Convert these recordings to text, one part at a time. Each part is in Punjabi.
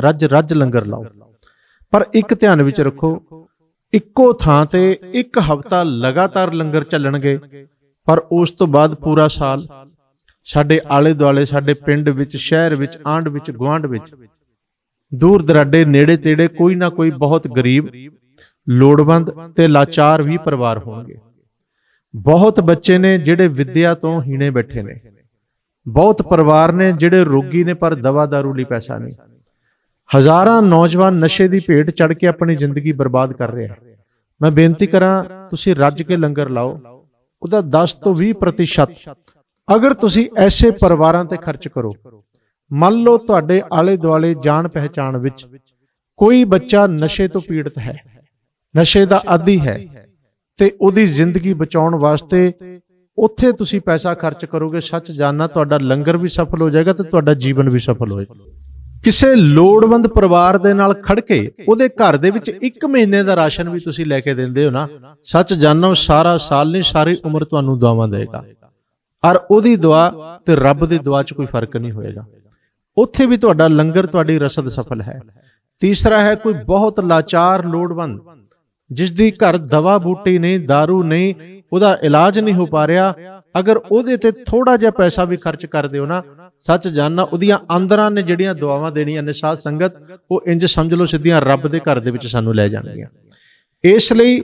ਰੱਜ ਰੱਜ ਲੰਗਰ ਲਾਓ। ਪਰ ਇੱਕ ਧਿਆਨ ਵਿੱਚ ਰੱਖੋ, ਇੱਕੋ ਥਾਂ ਤੇ ਇੱਕ ਹਫ਼ਤਾ ਲਗਾਤਾਰ ਲੰਗਰ ਚੱਲਣਗੇ, ਪਰ ਉਸ ਤੋਂ ਬਾਅਦ ਪੂਰਾ ਸਾਲ ਸਾਡੇ ਆਲੇ ਦੁਆਲੇ ਸਾਡੇ ਪਿੰਡ ਵਿੱਚ, ਸ਼ਹਿਰ ਵਿੱਚ ਆਂਡ ਵਿੱਚ, ਗੁਆਂਢ ਵਿੱਚ ਦੂਰ ਦਰਾਡੇ ਨੇੜੇ ਤੇੜੇ ਕੋਈ ਨਾ ਕੋਈ ਬਹੁਤ ਗਰੀਬ, ਲੋੜਵੰਦ ਤੇ ਲਾਚਾਰ ਵੀ ਪਰਿਵਾਰ ਹੋਣਗੇ। ਬਹੁਤ ਬੱਚੇ ਨੇ ਜਿਹੜੇ ਵਿੱਦਿਆ ਤੋਂ ਹੀਣੇ ਬੈਠੇ ਨੇ। ਬਹੁਤ ਪਰਿਵਾਰ ਨੇ ਜਿਹੜੇ ਰੋਗੀ ਨੇ ਪਰ ਦਵਾ ਦਾਰੂ ਲਈ ਪੈਸਾ ਨਹੀਂ। ਹਜ਼ਾਰਾਂ ਨੌਜਵਾਨ ਨਸ਼ੇ ਦੀ ਭੇਟ ਚੜ ਕੇ ਆਪਣੀ ਜ਼ਿੰਦਗੀ ਬਰਬਾਦ ਕਰ ਰਹੇ ਆ ਮੈਂ ਬੇਨਤੀ ਕਰਾਂ, ਤੁਸੀਂ ਰੱਜ ਕੇ ਲੰਗਰ ਲਾਓ। ਉਹਦਾ 10 ਤੋਂ 20% ਅਗਰ ਤੁਸੀਂ ਐਸੇ ਪਰਿਵਾਰਾਂ ਤੇ ਖਰਚ ਕਰੋ, ਮੰਨ ਲਓ ਤੁਹਾਡੇ ਆਲੇ ਦੁਆਲੇ ਜਾਣ ਪਹਿਚਾਣ ਵਿੱਚ ਕੋਈ ਬੱਚਾ ਨਸ਼ੇ ਤੋਂ ਪੀੜਤ ਹੈ, ਨਸ਼ੇ ਦਾ ਆਦੀ ਹੈ, ਤੇ ਉਹਦੀ ਜ਼ਿੰਦਗੀ ਬਚਾਉਣ ਵਾਸਤੇ ਉੱਥੇ ਤੁਸੀਂ ਪੈਸਾ ਖਰਚ ਕਰੋਗੇ, ਸੱਚ ਜਾਨਣਾ ਤੁਹਾਡਾ ਲੰਗਰ ਵੀ ਸਫਲ ਹੋ ਜਾਏਗਾ ਤੇ ਤੁਹਾਡਾ ਜੀਵਨ ਵੀ ਸਫਲ ਹੋਏਗਾ। ਕਿਸੇ ਲੋੜਵੰਦ ਪਰਿਵਾਰ ਦੇ ਨਾਲ ਖੜ ਕੇ ਉਹਦੇ ਘਰ ਦੇ ਵਿੱਚ 1 ਮਹੀਨੇ ਦਾ ਰਾਸ਼ਨ ਵੀ ਤੁਸੀਂ ਲੈ ਕੇ ਦਿੰਦੇ ਹੋ ਨਾ, ਸੱਚ ਜਾਣੋ ਸਾਰਾ ਸਾਲ ਨਹੀਂ, ਸਾਰੀ ਉਮਰ ਤੁਹਾਨੂੰ ਦੁਆਵਾਂ ਦੇਗਾ। ਔਰ ਉਹਦੀ ਦੁਆ ਤੇ ਰੱਬ ਦੀ ਦੁਆ 'ਚ ਕੋਈ ਫ਼ਰਕ ਨਹੀਂ ਹੋਏਗਾ। ਉੱਥੇ ਵੀ ਤੁਹਾਡਾ ਲੰਗਰ, ਤੁਹਾਡੀ ਰਸਦ ਸਫਲ ਹੈ। ਤੀਸਰਾ ਹੈ ਕੋਈ ਬਹੁਤ ਲਾਚਾਰ ਲੋੜਵੰਦ, ਜਿਸ ਦੀ ਘਰ ਦਵਾ ਬੂਟੀ ਨਹੀਂ, दारू ਨਹੀਂ, ਉਹਦਾ ਇਲਾਜ ਨਹੀਂ ਹੋ ਪਾ ਰਿਹਾ। ਅਗਰ ਉਹਦੇ ਤੇ ਥੋੜਾ ਜਿਹਾ ਪੈਸਾ ਵੀ ਖਰਚ ਕਰ ਦਿਓ ਨਾ ਸੱਚ ਜਾਨਣਾ ਉਹਦੀਆਂ ਆਂਦਰਾਂ ਨੇ ਜਿਹੜੀਆਂ ਦੁਆਵਾਂ ਦੇਣੀਆਂ ਨੇ ਸਾਧ ਸੰਗਤ, ਉਹ ਇੰਜ ਸਮਝ ਲਓ ਸਿੱਧੀਆਂ ਰੱਬ ਦੇ ਘਰ ਦੇ ਵਿੱਚ ਸਾਨੂੰ ਲੈ ਜਾਣਗੀਆਂ। ਇਸ ਲਈ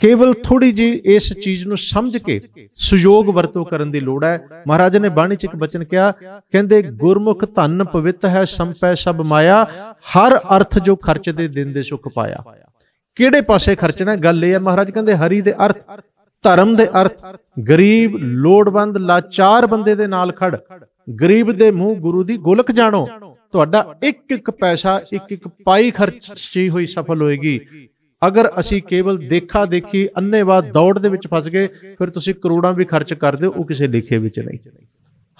ਕੇਵਲ ਥੋੜੀ ਜੀ ਇਸ ਚੀਜ਼ ਨੂੰ ਸਮਝ ਕੇ ਸੁਯੋਗ ਵਰਤੋਂ ਕਰਨ ਦੀ ਲੋੜ ਹੈ। ਮਹਾਰਾਜ ਨੇ ਬਾਣੀ ਚ ਇੱਕ ਬਚਨ ਕਿਹਾ, ਕਹਿੰਦੇ, ਗੁਰਮੁਖ ਧਨ ਪਵਿੱਤ ਹੈ, ਸੰਪੈ ਸਭ ਮਾਇਆ, ਹਰ ਅਰਥ ਜੋ ਖਰਚ ਦੇ ਦਿਨ ਦੇ ਸੁਖ ਪਾਇਆ। ਕਿਹੜੇ ਪਾਸੇ ਖਰਚਣਾ ਗੱਲ ਇਹ ਹੈ, ਮਹਾਰਾਜ ਕਹਿੰਦੇ, ਹਰੀ ਦੇ ਅਰਥ, ਧਰਮ ਦੇ ਅਰਥ, ਗਰੀਬ, ਲੋੜਵੰਦ, ਲਾਚਾਰ ਬੰਦੇ ਦੇ ਨਾਲ ਖੜ ਗਰੀਬ ਦੇ ਮੂੰਹ ਗੁਰੂ ਦੀ ਗੋਲਕ ਜਾਣੋ। ਤੁਹਾਡਾ ਇੱਕ ਇੱਕ ਪੈਸਾ ਇੱਕ ਇੱਕ ਪਾਈ ਖਰਚੀ ਹੋਈ ਸਫਲ ਹੋਏਗੀ। ਅਗਰ ਅਸੀਂ ਕੇਵਲ ਦੇਖਾ ਦੇਖੀ ਅੰਨੇਵਾਹ ਦੌੜ ਦੇ ਵਿੱਚ ਫਸ ਗਏ, ਫਿਰ ਤੁਸੀਂ ਕਰੋੜਾਂ ਵੀ ਖਰਚ ਕਰ ਦਿਓ ਉਹ ਕਿਸੇ ਲਿਖੇ ਵਿੱਚ ਨਹੀਂ।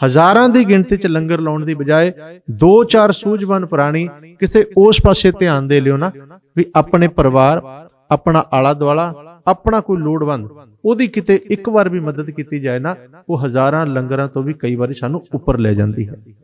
ਹਜ਼ਾਰਾਂ ਦੀ ਗਿਣਤੀ 'ਚ ਲੰਗਰ ਲਾਉਣ ਦੀ ਬਜਾਏ ਦੋ ਚਾਰ ਸੂਝਵਾਨ ਪ੍ਰਾਣੀ ਕਿਸੇ ਉਸ ਪਾਸੇ ਧਿਆਨ ਦੇ ਲਿਓ ਨਾ ਵੀ ਆਪਣੇ ਪਰਿਵਾਰ, ਆਪਣਾ ਆਲਾ ਦੁਆਲਾ ਆਪਣਾ ਕੋਈ ਲੋੜਵੰਦ, ਉਹਦੀ ਕਿਤੇ ਇੱਕ ਵਾਰ ਵੀ ਮਦਦ ਕੀਤੀ ਜਾਏ ਨਾ, ਉਹ ਹਜ਼ਾਰਾਂ ਲੰਗਰਾਂ ਤੋਂ ਵੀ ਕਈ ਵਾਰੀ ਸਾਨੂੰ ਉੱਪਰ ਲੈ ਜਾਂਦੀ ਹੈ।